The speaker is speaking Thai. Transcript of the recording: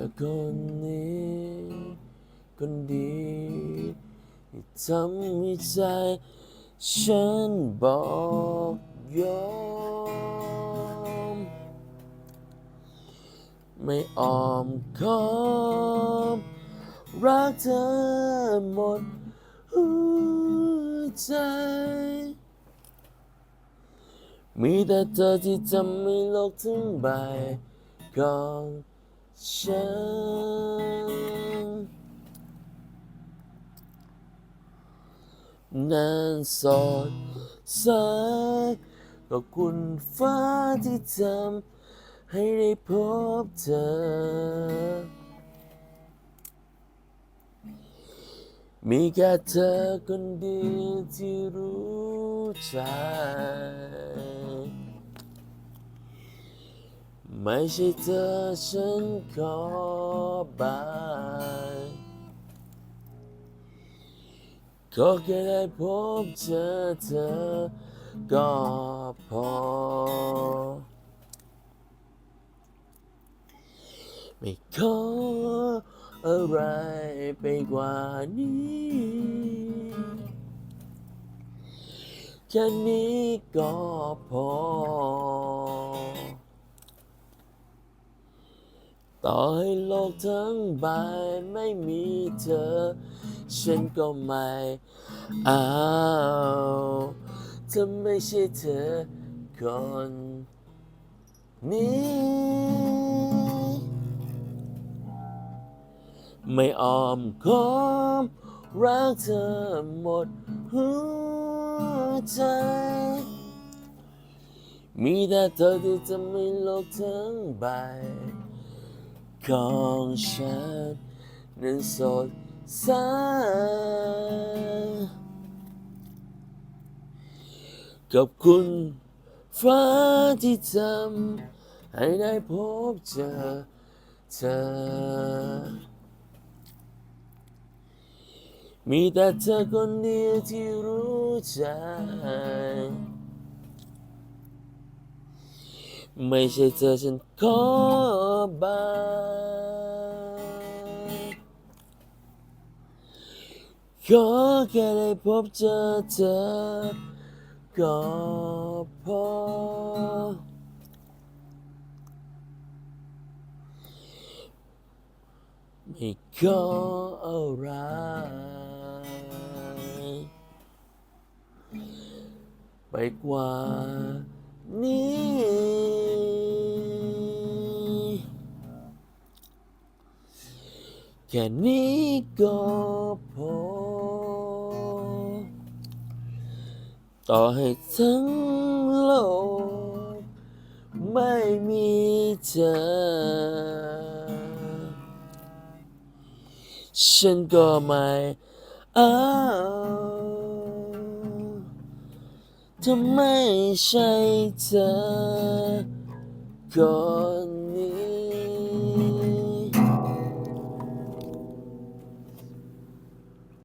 อคนนี้คนดีที่ทำให้ใจฉันบอกยอม ไม่อ้อมค้อมรักเธอหมดหัวใจมีแต่เธอที่ทำให้โลกทั้งใบของ ฉันนานสดใสขอบคุณฟ้าที่ทำให้ได้พบเธอ มีแค่เธอคนเดียวที่รู้ใจ ไม่ใช่เธอฉันขอบายขอแค่ได้พบเจอเธอก็พอ ไม่ขออะไรไปกว่านี้แค่นี้ก็พอ ต่อให้โลกทั้งใบไม่มีเธอ ฉันก็ไม่เอาถ้าไม่ใช่เธอคนนี้ไม่อ้อมค้อมรักเธอหมดหัวใจมีแต่เธอที่จะไม่โลกทั้งใบ ของฉันนั้นสดใสขอบคุณฟ้าที่ทำให้ได้พบเจอเธอ มีแต่เธอคนเดียวที่รู้ใจไม่ใช่เธอฉันขอ บายขอแค่ได้พบเจอเธอก็พอไม่ขออะไรไปกว่านี้ แค่นี้ก็พอ ต่อให้ทั้งโลก ไม่มีเธอ ฉันก็ไม่เอาถ้าไม่ใช่เธอคนนี้